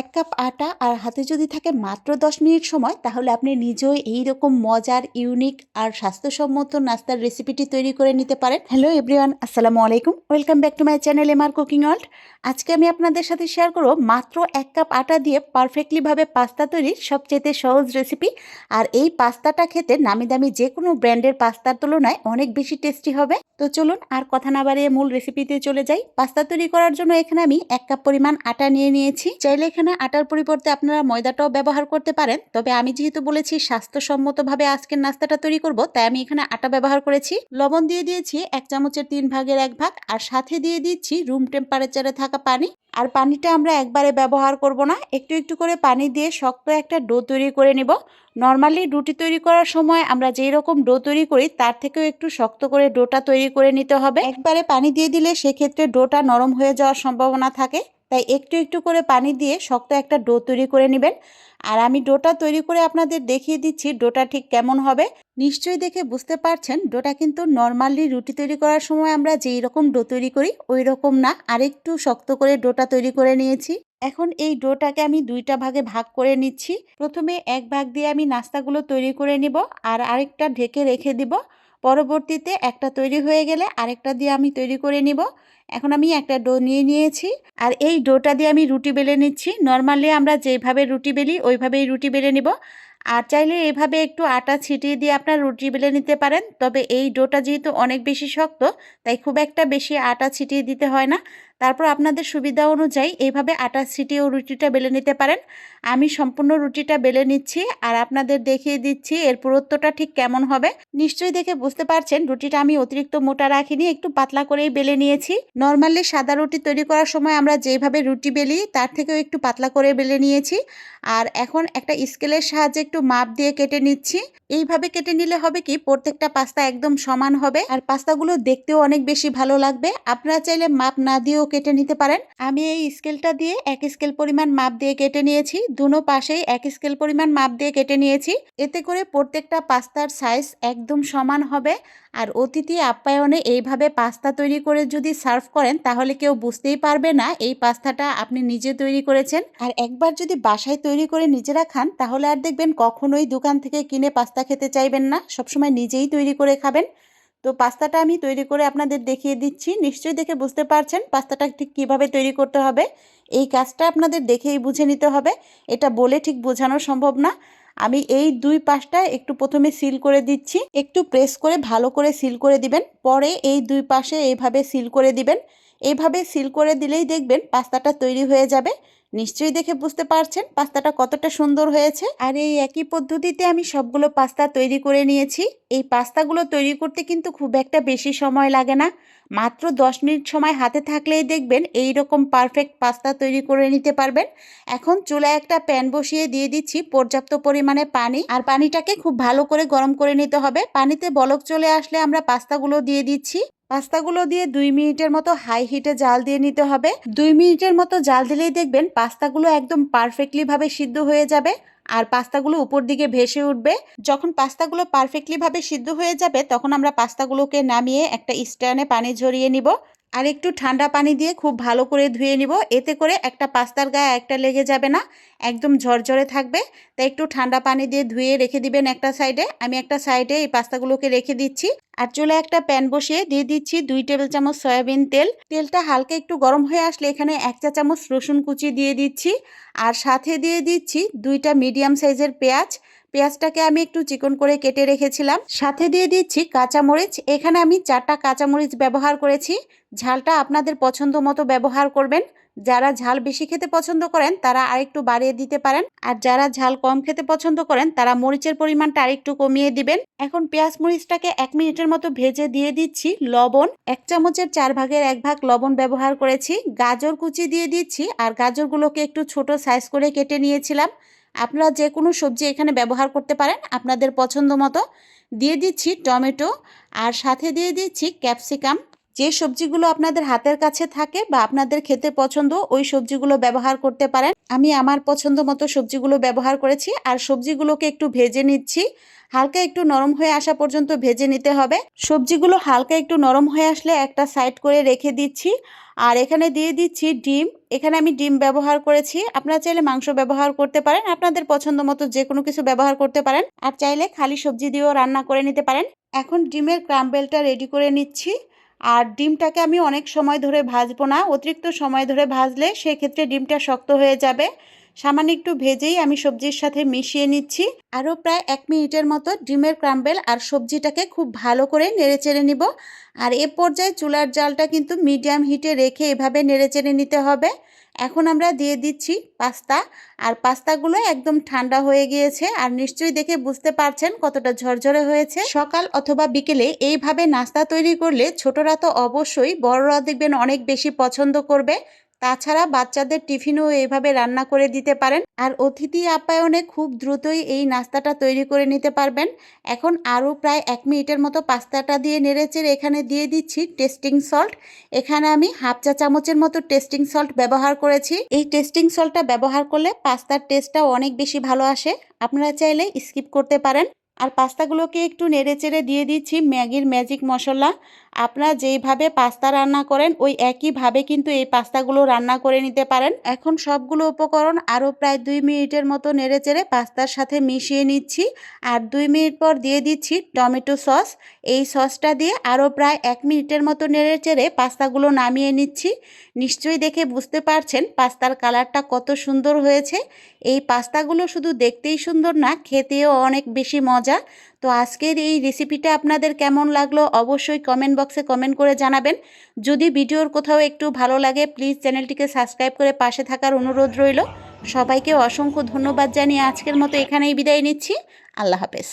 এক কাপ আটা আর হাতে যদি থাকে মাত্র দশ মিনিট সময়, তাহলে আপনি নিজেও এই রকম মজার, ইউনিক আর স্বাস্থ্যসম্মত নাস্তার রেসিপিটি তৈরি করে নিতে পারেন। হ্যালো এভরিওয়ান আসসালামু আলাইকুম। Welcome back to my channel MR cooking world আজকে আমি আপনাদের সাথে শেয়ার করব মাত্র এক কাপ আটা দিয়ে পারফেক্টলিভাবে পাস্তা তৈরির সবচেয়ে সহজ রেসিপি আর এই পাস্তাটা খেতে নামি দামি যে কোনো ব্র্যান্ডের পাস্তার তুলনায় অনেক বেশি টেস্টি হবে। তো চলুন আর কথা না বাড়িয়ে মূল রেসিপিতে চলে যাই। পাস্তা তৈরি করার জন্য এখানে আমি এক কাপ পরিমাণ আটা নিয়ে নিয়েছি। চাইলে এখানে আটার পরিবর্তে আপনারা ময়দাটাও ব্যবহার করতে পারেন। তবে আমি যেহেতু বলেছি স্বাস্থ্যসম্মতভাবে আজকের নাস্তাটা তৈরি করব, তাই আমি এখানে আটা ব্যবহার করেছি। লবণ দিয়ে দিয়েছি এক চামচের তিন ভাগের এক ভাগ, আর সাথে দিয়ে দিচ্ছি রুম টেম্পারেচারে থাকা পানি। আর পানিটা আমরা একবারে ব্যবহার করব না, একটু একটু করে পানি দিয়ে শক্ত একটা ডো তৈরি করে নিব। নর্মালি রুটি তৈরি করার সময় আমরা যেই রকম ডো তৈরি করি, তার থেকেও একটু শক্ত করে ডোটা তৈরি করে নিতে হবে। একবারে পানি দিয়ে দিলে সেক্ষেত্রে ডোটা নরম হয়ে যাওয়ার সম্ভাবনা থাকে। তাই একটু একটু করে পানি দিয়ে শক্ত একটা ডো তৈরি করে নেবেন। আর আমি ডোটা তৈরি করে আপনাদের দেখিয়ে দিচ্ছি ডোটা ঠিক কেমন হবে। নিশ্চয়ই দেখে বুঝতে পারছেন, ডোটা কিন্তু নর্মালি রুটি তৈরি করার সময় আমরা যেই রকম ডো তৈরি করি ওই রকম না। আরেকটু শক্ত করে ডোটা তৈরি করে নিয়েছি। এখন এই ডোটাকে আমি দুইটা ভাগে ভাগ করে নিচ্ছি। প্রথমে এক ভাগ দিয়ে আমি নাস্তাগুলো তৈরি করে নিব আর আরেকটা ঢেকে রেখে দিব। পরবর্তীতে একটা তৈরি হয়ে গেলে আরেকটা দিয়ে আমি তৈরি করে নিব। এখন আমি একটা ডো নিয়ে নিয়েছি আর এই ডোটা দিয়ে আমি রুটি বেলে নিচ্ছি। নর্মালি আমরা যেভাবে রুটি বেলি ওইভাবেই রুটি বেলে নিব। আর চাইলে এভাবে একটু আটা ছিটিয়ে দিয়ে আপনার রুটি বেলে নিতে পারেন। তবে এই ডোটা যেহেতু অনেক বেশি শক্ত, তাই খুব একটা বেশি আটা ছিটিয়ে দিতে হয় না। তারপর আপনাদের সুবিধা অনুযায়ী এইভাবে আটা ছিটিয়েও রুটিটা বেলে নিতে পারেন। আমি সম্পূর্ণ রুটিটা বেলে নিচ্ছি আর আপনাদের দেখিয়ে দিচ্ছি এর পুরুত্বটা ঠিক কেমন হবে। নিশ্চয়ই দেখে বুঝতে পারছেন, রুটিটা আমি অতিরিক্ত মোটা রাখিনি, একটু পাতলা করেই বেলে নিয়েছি। নর্মালি সাদা রুটি তৈরি করার সময় আমরা যেভাবে রুটি বেলি, তার থেকেও একটু পাতলা করে বেলে নিয়েছি। আর এখন একটা স্কেলের সাহায্যে একটু মাপ দিয়ে কেটে নিচ্ছি। এইভাবে কেটে নিলে হবে কি, প্রত্যেকটা পাস্তা একদম সমান হবে। আর পাস্তাগুলো দেখতেও অনেক বেশি ভালো লাগবে। আপনারা চাইলে মাপ না দিয়েও কেটে নিতে পারেন। আমি এই স্কেলটা দিয়ে এক স্কেল পরিমাণ মাপ দিয়ে কেটে নিয়েছি। দুনো পাশেই এক স্কেল পরিমাণ মাপ দিয়ে কেটে নিয়েছি। এতে করে প্রত্যেকটা পাস্তার সাইজ একদম সমান হবে। আর অতিথি আপ্যায়নে এইভাবে পাস্তা তৈরি করে যদি সার্ভ করেন, তাহলে কেউ বুঝতেই পারবে না এই পাস্তাটা আপনি নিজে তৈরি করেছেন। আর একবার যদি বাসায় তৈরি করে নিজেরা খান, তাহলে আর দেখবেন কখনোই দোকান থেকে কিনে পাস্তা খেতে চাইবেন না। সবসময় নিজেই তৈরি করে খাবেন। তো পাস্তাটা আমি তৈরি করে আপনাদের দেখিয়ে দিচ্ছি। নিশ্চয়ই দেখে বুঝতে পারছেন পাস্তাটা ঠিক কীভাবে তৈরি করতে হবে। এই কাজটা আপনাদের দেখেই বুঝে নিতে হবে। এটা বলে ঠিক বোঝানো সম্ভব না। আমি এই দুই পাশটা একটু প্রথমে সিল করে দিচ্ছি। একটু প্রেস করে ভালো করে সিল করে দিবেন। পরে এই দুই পাশে এইভাবে সিল করে দিবেন। এইভাবে সিল করে দিলেই দেখবেন পাস্তাটা তৈরি হয়ে যাবে। নিশ্চয়ই দেখে বুঝতে পারছেন পাস্তাটা কতটা সুন্দর হয়েছে। আর এই একই পদ্ধতিতে আমি সবগুলো পাস্তা তৈরি করে নিয়েছি। এই পাস্তাগুলো তৈরি করতে কিন্তু খুব একটা বেশি সময় লাগে না। মাত্র দশ মিনিট সময় হাতে থাকলেই দেখবেন এই রকম পারফেক্ট পাস্তা তৈরি করে নিতে পারবেন। এখন চুলায় একটা প্যান বসিয়ে দিয়ে দিচ্ছি পর্যাপ্ত পরিমাণে পানি আর পানিটাকে খুব ভালো করে গরম করে নিতে হবে। পানিতে বলক চলে আসলে আমরা পাস্তাগুলো দিয়ে দিচ্ছি। পাস্তাগুলো দিয়ে দুই মিনিটের মতো হাই হিটে জাল দিয়ে নিতে হবে। দুই মিনিটের মতো জাল দিলেই দেখবেন পাস্তাগুলো একদম পারফেক্টলি ভাবে সিদ্ধ হয়ে যাবে। আর পাস্তাগুলো উপর দিকে ভেসে উঠবে। যখন পাস্তাগুলো পারফেক্টলিভাবে সিদ্ধ হয়ে যাবে, তখন আমরা পাস্তাগুলোকে নামিয়ে একটা স্ট্যান্ডে পানি ঝরিয়ে নিব। আর একটু ঠান্ডা পানি দিয়ে খুব ভালো করে ধুয়ে নিব। এতে করে একটা পাস্তার গায়ে একটা লেগে যাবে না, একদম ঝরঝরে থাকবে। তাই একটু ঠান্ডা পানি দিয়ে ধুয়ে রেখে দিবেন একটা সাইডে। আমি একটা সাইডে এই পাস্তাগুলোকে রেখে দিচ্ছি। আর চুলে একটা প্যান বসিয়ে দিয়ে দিচ্ছি দুই টেবিল চামচ সয়াবিন তেল। তেলটা হালকা একটু গরম হয়ে আসলে এখানে এক চা চামচ রসুন কুচি দিয়ে দিচ্ছি। আর সাথে দিয়ে দিচ্ছি দুইটা মিডিয়াম সাইজের পেঁয়াজ। পেঁয়াজটাকে আমি একটু চিকন করে কেটে রেখেছিলাম। সাথে দিয়ে দিচ্ছি কাঁচামরিচ। এখানে আমি চারটা কাঁচামরিচ ব্যবহার করেছি। ঝালটা আপনাদের পছন্দ মতো ব্যবহার করবেন। যারা ঝাল বেশি খেতে পছন্দ করেন, তারা আরেকটু বাড়িয়ে দিতে পারেন। আর যারা ঝাল কম খেতে পছন্দ করেন, তারা মরিচের পরিমাণটা আরেকটু কমিয়ে দিবেন। এখন পেঁয়াজ মরিচটাকে এক মিনিটের মতো ভেজে দিয়ে দিচ্ছি লবণ। এক চামচের চার ভাগের এক ভাগ লবণ ব্যবহার করেছি। গাজর কুচি দিয়ে দিচ্ছি। আর গাজরগুলোকে একটু ছোট সাইজ করে কেটে নিয়েছিলাম। আপনারা যে কোনো সবজি এখানে ব্যবহার করতে পারেন আপনাদের পছন্দ মতো। দিয়ে দিচ্ছি টমেটো আর সাথে দিয়ে দিচ্ছি ক্যাপসিকাম। যে সবজিগুলো আপনাদের হাতের কাছে থাকে বা আপনাদের খেতে পছন্দ, ওই সবজিগুলো ব্যবহার করতে পারেন। আমি আমার পছন্দ মতো সবজিগুলো ব্যবহার করেছি আর সবজিগুলোকে একটু ভেজে নিচ্ছি। হালকা একটু নরম হয়ে আসা পর্যন্ত ভেজে নিতে হবে। সবজিগুলো হালকা একটু নরম হয়ে আসলে একটা সাইড করে রেখে দিচ্ছি। আর এখানে দিয়ে দিচ্ছি ডিম। এখানে আমি ডিম ব্যবহার করেছি। আপনারা চাইলে মাংস ব্যবহার করতে পারেন। আপনাদের পছন্দ মতো যে কোনো কিছু ব্যবহার করতে পারেন। আর চাইলে খালি সবজি দিয়েও রান্না করে নিতে পারেন। এখন ডিমের ক্রাম্বেলটা রেডি করে নিচ্ছি। আর ডিমটাকে আমি অনেক সময় ধরে ভাজবো না। অতিরিক্ত সময় ধরে ভাজলে সেক্ষেত্রে ডিমটা শক্ত হয়ে যাবে। সামান্য একটু ভেজেই আমি সবজির সাথে মিশিয়ে নিচ্ছি। আরও প্রায় এক মিনিটের মতো ডিমের ক্রাম্বেল আর সবজিটাকে খুব ভালো করে নেড়ে চেড়ে নিব। আর এ পর্যায়ে চুলার জালটা কিন্তু মিডিয়াম হিটে রেখে এভাবে নেড়ে চেড়ে নিতে হবে। এখন আমরা দিয়ে দিচ্ছি পাস্তা। আর পাস্তাগুলো একদম ঠান্ডা হয়ে গিয়েছে আর নিশ্চয়ই দেখে বুঝতে পারছেন কতটা ঝরঝরে হয়েছে। সকাল অথবা বিকেলে এইভাবে নাস্তা তৈরি করলে ছোটরা তো অবশ্যই বড়রা দেখবেন অনেক বেশি পছন্দ করবে। তাছাড়া বাচ্চাদের টিফিনও এইভাবে রান্না করে দিতে পারেন আর অতিথি আপ্যায়নে খুব দ্রুতই এই নাস্তাটা তৈরি করে নিতে পারবেন। এখন আরও প্রায় এক মিনিটের মতো পাস্তাটা দিয়ে নেড়েচেড়ে এখানে দিয়ে দিচ্ছি টেস্টিং সল্ট। এখানে আমি হাফ চা চামচের মতো টেস্টিং সল্ট ব্যবহার করেছি। এই টেস্টিং সল্টটা ব্যবহার করলে পাস্তার টেস্টটাও অনেক বেশি ভালো আসে। আপনারা চাইলে স্কিপ করতে পারেন। আর পাস্তাগুলোকে একটু নেড়ে চেড়ে দিয়ে দিচ্ছি ম্যাগির ম্যাজিক মশলা। আপনারা যেইভাবে পাস্তা রান্না করেন, ওই একইভাবে কিন্তু এই পাস্তাগুলো রান্না করে নিতে পারেন। এখন সবগুলো উপকরণ আরও প্রায় দুই মিনিটের মতো নেড়ে চেড়ে পাস্তার সাথে মিশিয়ে নিচ্ছি। আর দুই মিনিট পর দিয়ে দিচ্ছি টমেটো সস। এই সসটা দিয়ে আরও প্রায় এক মিনিটের মতো নেড়ে চেড়ে পাস্তাগুলো নামিয়ে নিচ্ছি। নিশ্চয়ই দেখে বুঝতে পারছেন পাস্তার কালারটা কত সুন্দর হয়েছে। এই পাস্তাগুলো শুধু দেখতেই সুন্দর না, খেতেও অনেক বেশি মজা। তো আজকের এই রেসিপিটা আপনাদের কেমন লাগল অবশ্যই কমেন্ট বক্সে কমেন্ট করে জানাবেন। যদি ভিডিওর কোথাও একটু ভালো লাগে প্লিজ চ্যানেলটিকে সাবস্ক্রাইব করে পাশে থাকার অনুরোধ রইল। সবাইকে অসংখ্য ধন্যবাদ জানিয়ে আজকের মতো এখানেই বিদায় নিচ্ছি। আল্লাহ হাফেজ।